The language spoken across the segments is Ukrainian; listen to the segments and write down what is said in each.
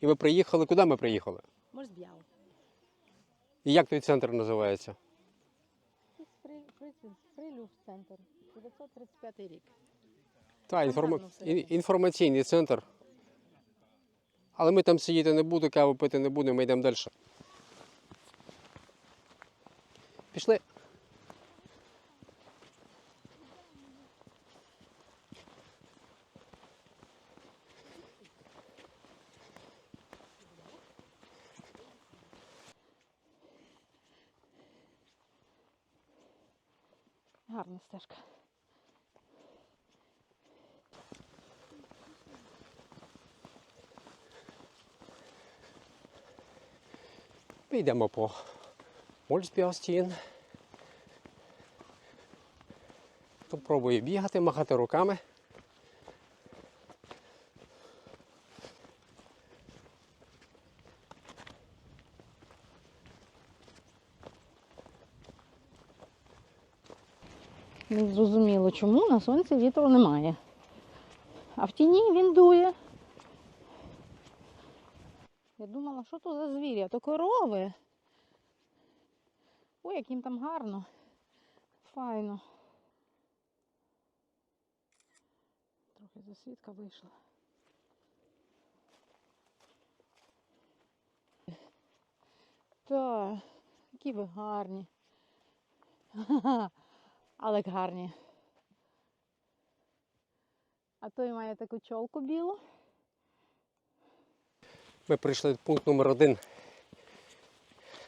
І ми приїхали. Куди ми приїхали? Морзб'яв. І як той центр називається? Фрилюфт-центр. 935 рік. Та, інформа... інформаційний центр. Але ми там сидіти не будемо, каву пити не будемо, ми йдемо далі. Пішли. Гарна стежка. Підемо по Мольсбіостін. Тут пробую бігати, махати руками. Не зрозуміло, чому на сонці вітру немає. А в тіні він дує. Я думала, що то за звір'я? То корови. Ой, як їм там гарно. Файно. Трохи засвідка вийшла. Так, які ви гарні. Але гарні. А той має таку чолку білу. Ми прийшли в пункт номер один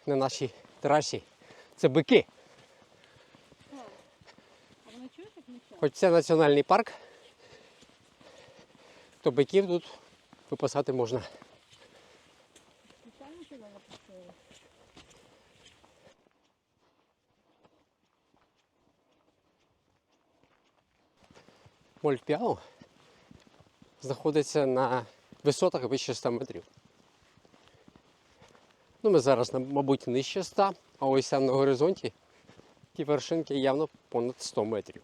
на нашій трасі. Це бики. Хоч це національний парк, то биків тут випасати можна. Мольпіау знаходиться на висотах вище 100 метрів. Ну, ми зараз, мабуть, нижче 100, а ось там на горизонті ті вершинки явно понад 100 метрів.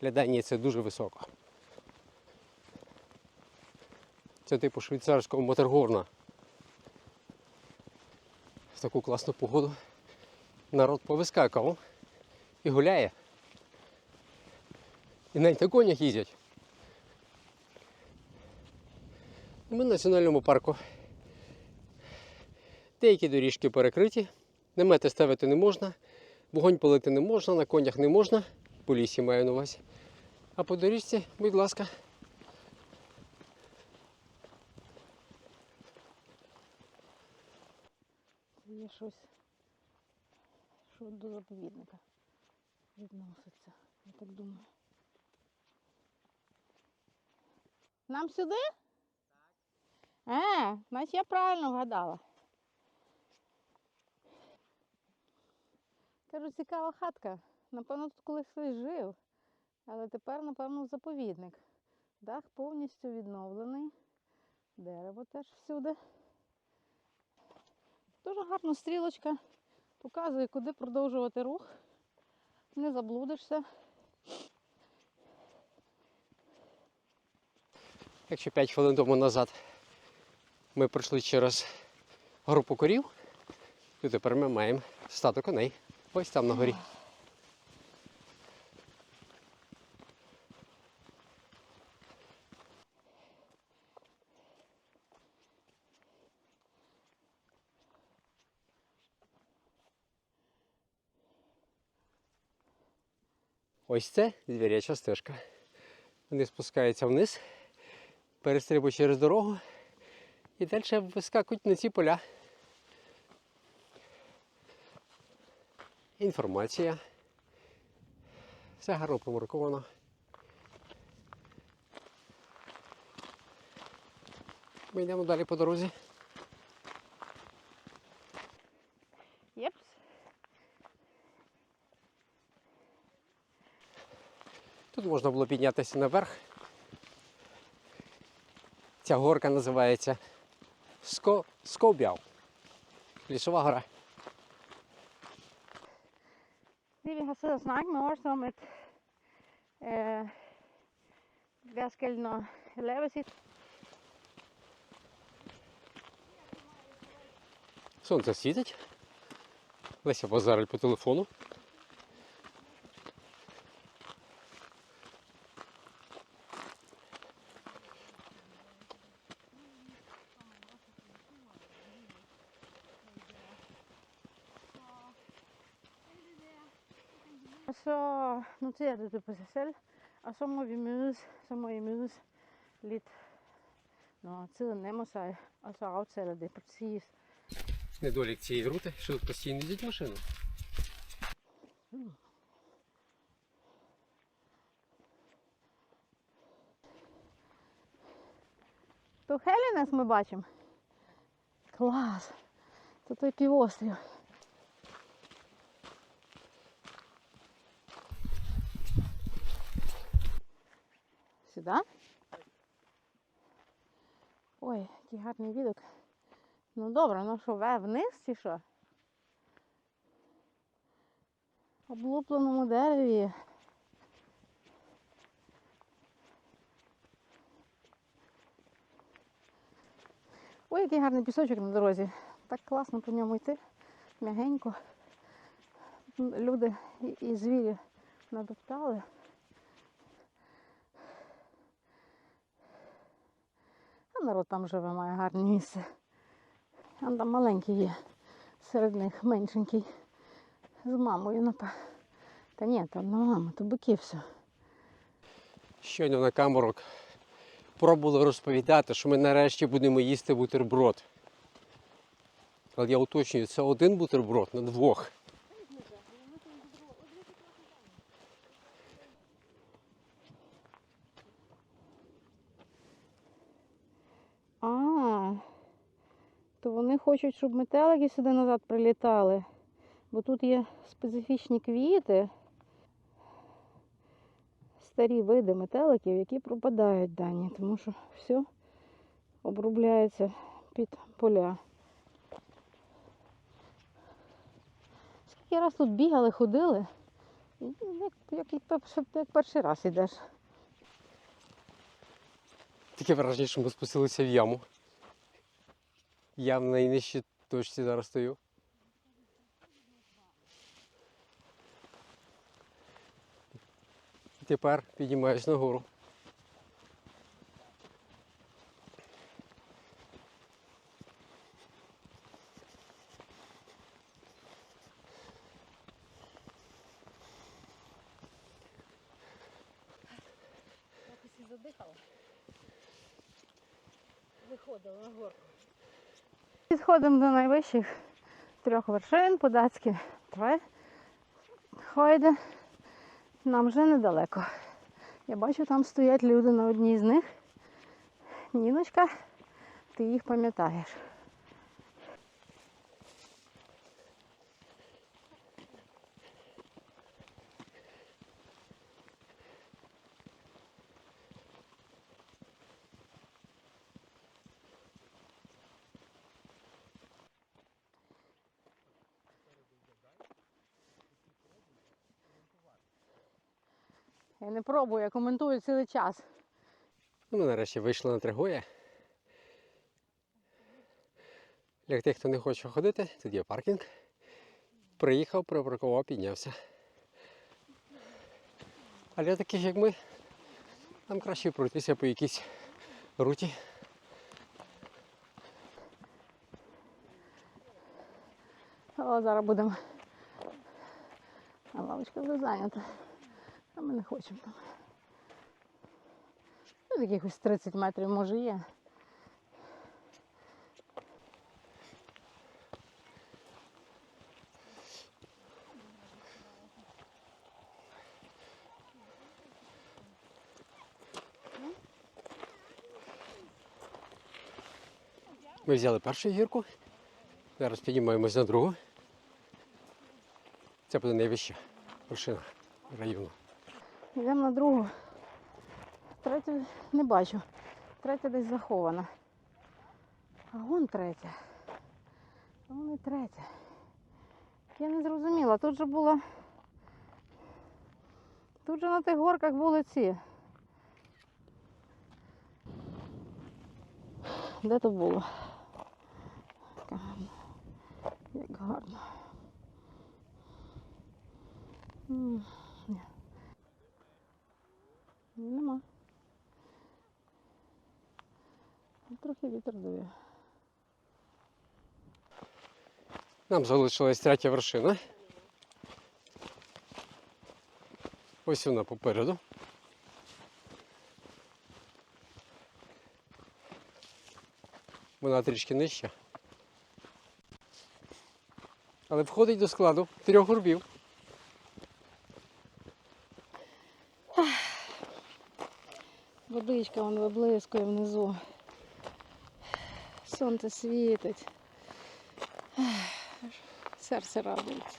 Для це дуже високо. Це типу швейцарського Матергорна. В таку класну погоду народ повискакав і гуляє. І навіть на конях їздять. Ми в національному парку. Деякі доріжки перекриті, намети ставити не можна, вогонь палити не можна, на конях не можна, по лісі маю на увазі. А по доріжці, будь ласка. Є щось, що до заповідника відноситься. Я так думаю. Нам сюди? А, значить я правильно вгадала. Кажу, цікава хатка. Напевно, тут колись хтось жив. Але тепер, напевно, заповідник. Дах повністю відновлений. Дерево теж всюди. Дуже гарна стрілочка. Показує, куди продовжувати рух. Не заблудишся. Якщо 5 хвилин тому назад ми пройшли через групу корів, то тепер ми маємо стадо коней. Ось там на горі. Ось це звіряча стежка. Вони спускаються вниз, перестрибують через дорогу і далі вискакують на ці поля. Інформація. Все гарно помарковано. Ми йдемо далі по дорозі. Єпс. Тут можна було піднятися наверх. Ця горка називається Sko Skobiał. Lisova gora. Det vi har siddet og snakket med os om, at øh, hvad skal når lave sit? Сонце світить. Леся базарить по телефону. Noterer du det på sig selv, og så må vi mødes, så må I mødes lidt, når tiden nærmer sig, og så aftaler det præcis. Недолік цієї рути, що тут постійно їздять машини. То Хелінес ми бачимо. Клас. Це той півострів. Сюди? Ой, який гарний відок. Ну добре, ну що, ве вниз чи що? Облупленому дереві. Ой, який гарний пісочок на дорозі. Так класно по ньому йти. М'ягенько. Люди і, звірі надоптали. Народ там живе, має гарне місце. А там маленький є. Серед них меншенький. З мамою, напевно. Та ні, там не мама, то бики все. Щойно на камеру пробували розповідати, що ми нарешті будемо їсти бутерброд. Але я уточнюю, це один бутерброд на двох. А, то вони хочуть, щоб метелики сюди назад прилітали. Бо тут є специфічні квіти, старі види метеликів, які пропадають дані, тому що все обробляється під поля. Скільки раз тут бігали, ходили, як, як, як перший раз йдеш. Таке враження, що ми спустилися в яму. Я в найнижчій точці зараз стою. Тепер піднімаюсь нагору. Підходимо до найвищих трьох вершин податські. три. Хойде. Нам вже недалеко. Я бачу, там стоять люди на одній з них. Ніночка, ти їх пам'ятаєш. Не пробую, я коментую цілий час. Ну, ми нарешті вийшли на Тригоя. Для тих, хто не хоче ходити, тут є паркінг. Приїхав, припаркував, піднявся. А для таких, як ми, нам краще пройтися по якійсь руті. О, зараз будемо. А лавочка вже зайнята. А ми не хочемо там. Ну, якихось 30 метрів може є. Ми взяли першу гірку. Зараз піднімаємось на другу. Це буде найвища вершина району. Йдемо на другу. Третю не бачу. Третя десь захована. А вон третя. А вон і третя. Я не зрозуміла. Тут же було. Тут же на тих горках були ці. Де то було? Гарна. гарно. Нема. Трохи вітер дує. Нам залишилась третя вершина. Ось вона попереду. Вона трішки нижча. Але входить до складу трьох горбів. Водичка вон виблискує внизу. Сонце світить. Серце радується.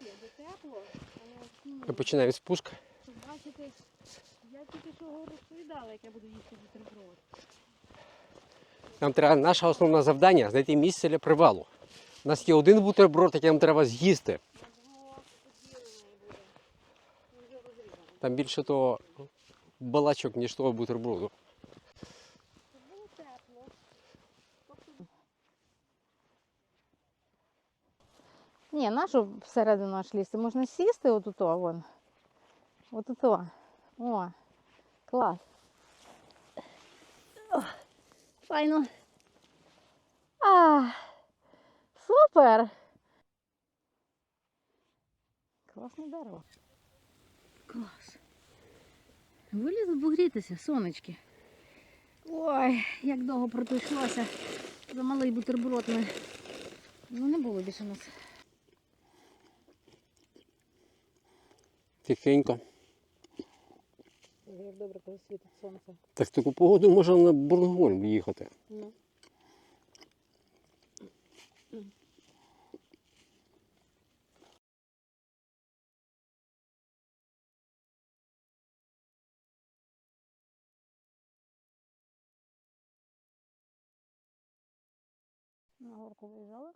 Але Ми починаємо спуск. бачите, я тільки що розповідала, як я буду їсти бутерброд. Нам треба наше основне завдання знайти місце для привалу. У нас є один бутерброд, який нам треба з'їсти. Там більше того балачок, ніж того бутерброду. Ні, нашу всередину аж лізти. Можна сісти отут, о, вон. Отут. о. О, клас. О, файно. А, супер. Класне дерево. Клас. Вилізли погрітися, сонечки. Ой, як довго протойшлося. За малий бутерброд ми. Ну не було більше нас. Тихенько. Як добре, коли світить сонце. Так в таку погоду можна на Бурнгольм їхати. Ну. На горку виїжджали?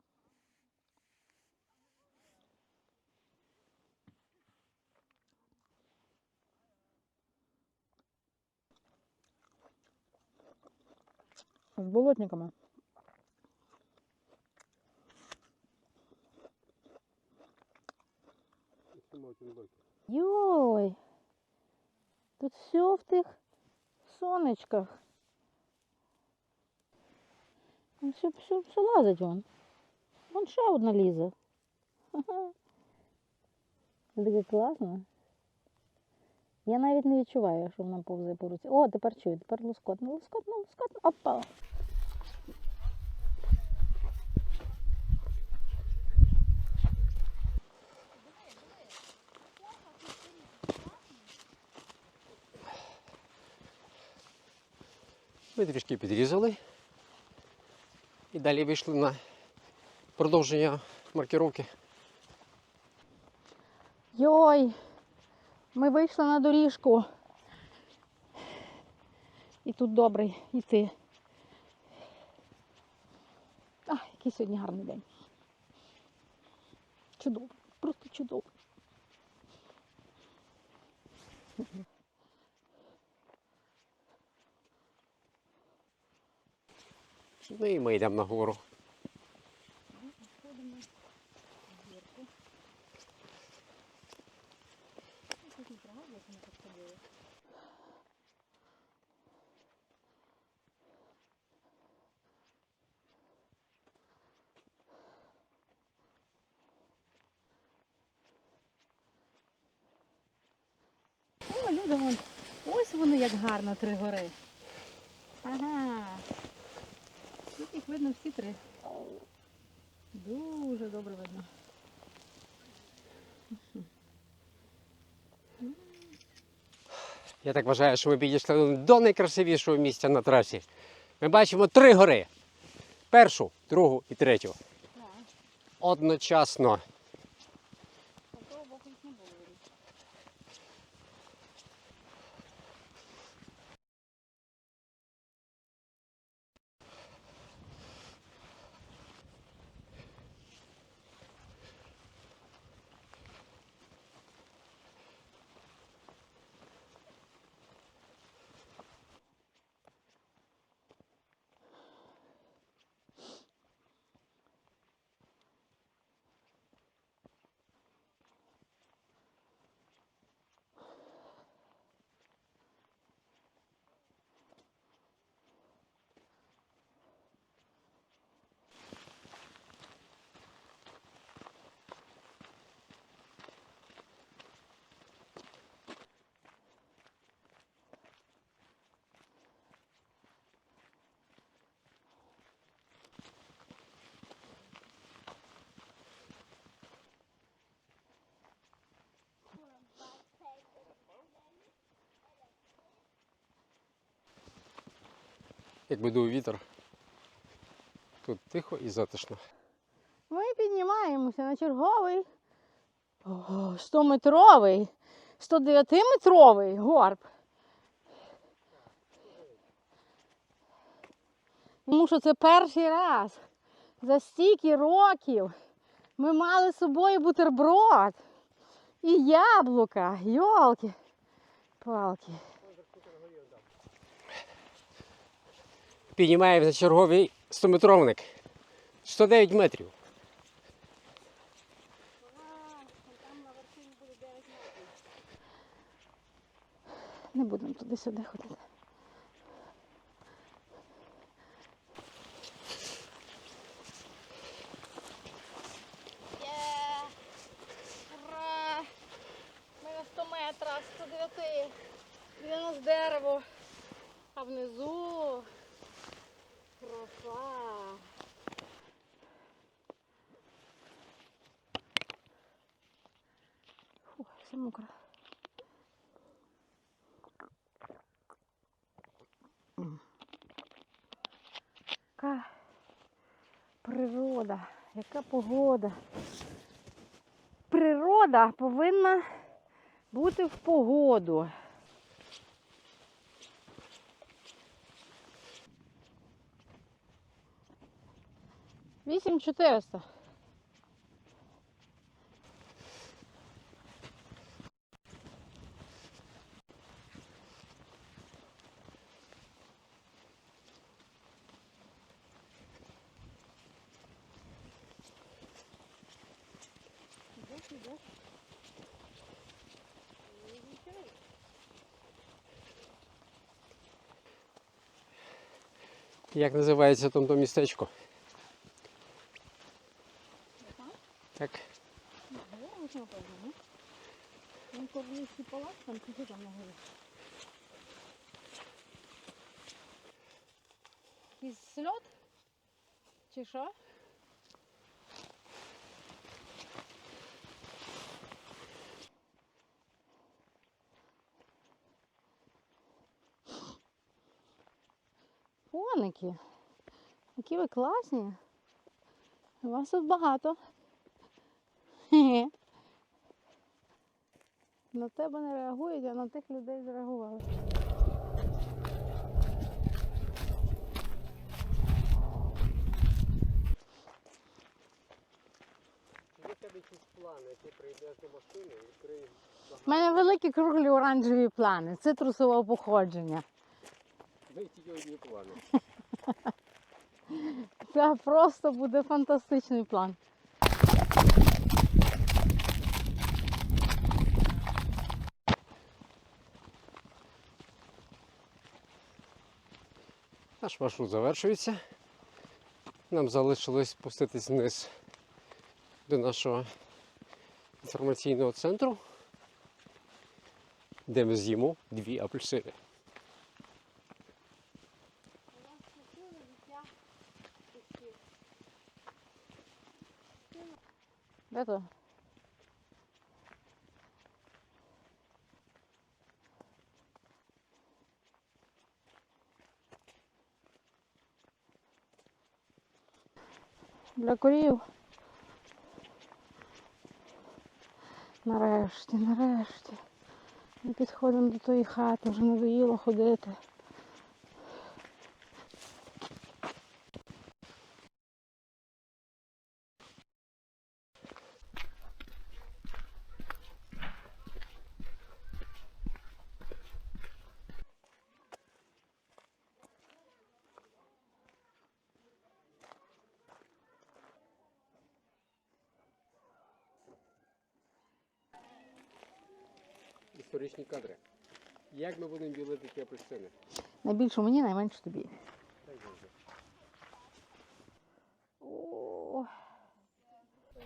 З болотниками. Йой! Тут все в тих сонечках. Все, все, все лазить вон. Вон ще одна лізе. Таке класно. Я навіть не відчуваю, що вона повзає по руці. О, тепер чую, тепер лоскотно, лоскотно, лоскотно. Опа. Ми трішки підрізали. І далі вийшли на продовження маркировки. Йой! Ми вийшли на доріжку. І тут добре йти. А, який сьогодні гарний день. Чудово, просто чудово. Ну і ми йдемо нагору. О, люди, вон. Ось вони як гарно три гори. Ага. Тут їх видно всі три. Дуже добре видно. Я так вважаю, що ми підійшли до найкрасивішого місця на трасі. Ми бачимо три гори. Першу, другу і третю. Одночасно. Якби дув вітер. Тут тихо і затишно. Ми піднімаємося на черговий 100-метровий, 109-метровий горб. Тому що це перший раз за стільки років ми мали з собою бутерброд і яблука, йолки, палки. Піднімаємося черговий 100-метровник. 109 метрів. Не будемо туди-сюди ходити. Ура! Ми на 100 метрах, 109. Де у нас дерево. А внизу Фух, мокро. Яка природа, яка погода. Природа повинна бути в погоду. Вісім чотириста. Як називається там то містечко? Так. Там. Якийсь сльот? Чи що? Коники. Які ви класні. Вас тут багато. На тебе не реагують, а на тих людей зреагували. Є тебе якісь плани, ти прийдеш до машини і відкриєш У мене великі круглі оранжеві плани. Цитрусового походження. І тільки одні плани. Це просто буде фантастичний план. Наш маршрут завершується. Нам залишилось спуститись вниз до нашого інформаційного центру, де ми з'їмо дві апельсини. Де то? Для корів. Нарешті, нарешті. Ми підходимо до тої хати, вже надоїло ходити. Історичні кадри. Як ми будемо білити ті апельсини? Найбільше мені, найменше тобі. О.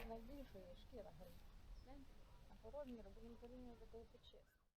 Найбільше шкіра горить. А по розміру будемо порівнювати почистити.